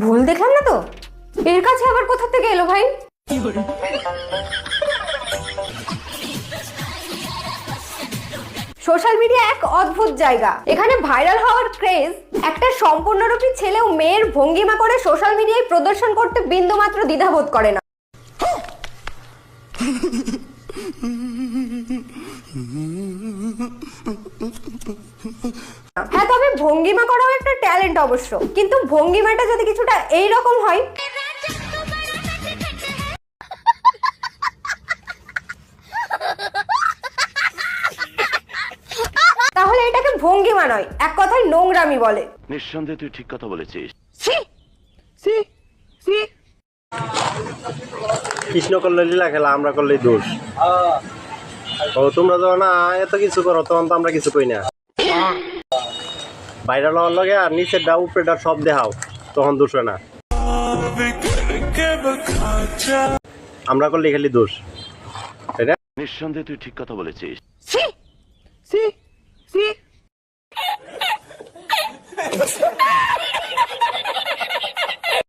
ভুল দেখলাম না তো? এর কাছে আবার কোথা থেকে এলো ভাই? সোশ্যাল মিডিয়া এক অদ্ভুত জায়গা। এখানে ভাইরাল হওয়ার ক্রেজ একটা সম্পূর্ণরূপী ছেলে ও মেয়ের ভঙ্গিমা করে সোশ্যাল মিডিয়ায় প্রদর্শন করতে বিন্দুমাত্র দ্বিধাবোধ করে না। হ্যাঁ তবে ভঙ্গিমা করাও একটা ট্যালেন্ট অবশ্য। কিন্তু ভঙ্গিমাটা যদি কিছুটা এই রকম হয় ভঙ্গিমা নয় এক কথায় নোংরামি বলে। নিঃসন্দেহে তুই ঠিক কথা বলেছিস। কৃষ্ণ করলে লীলা খেলা আমরা করলেই দোষ। ও তোমরা যখন না এত কিছু করো তখন তো আমরা কিছু কই না। বাইরে লওয়ার লগে আর নিচের নিচেরটা উপরেটা সব দেখাও তখন দোষ হয় না। আমরা করলে খালি দোষ তাই না? নিঃসন্দেহে তুই ঠিক কথা বলেছিস?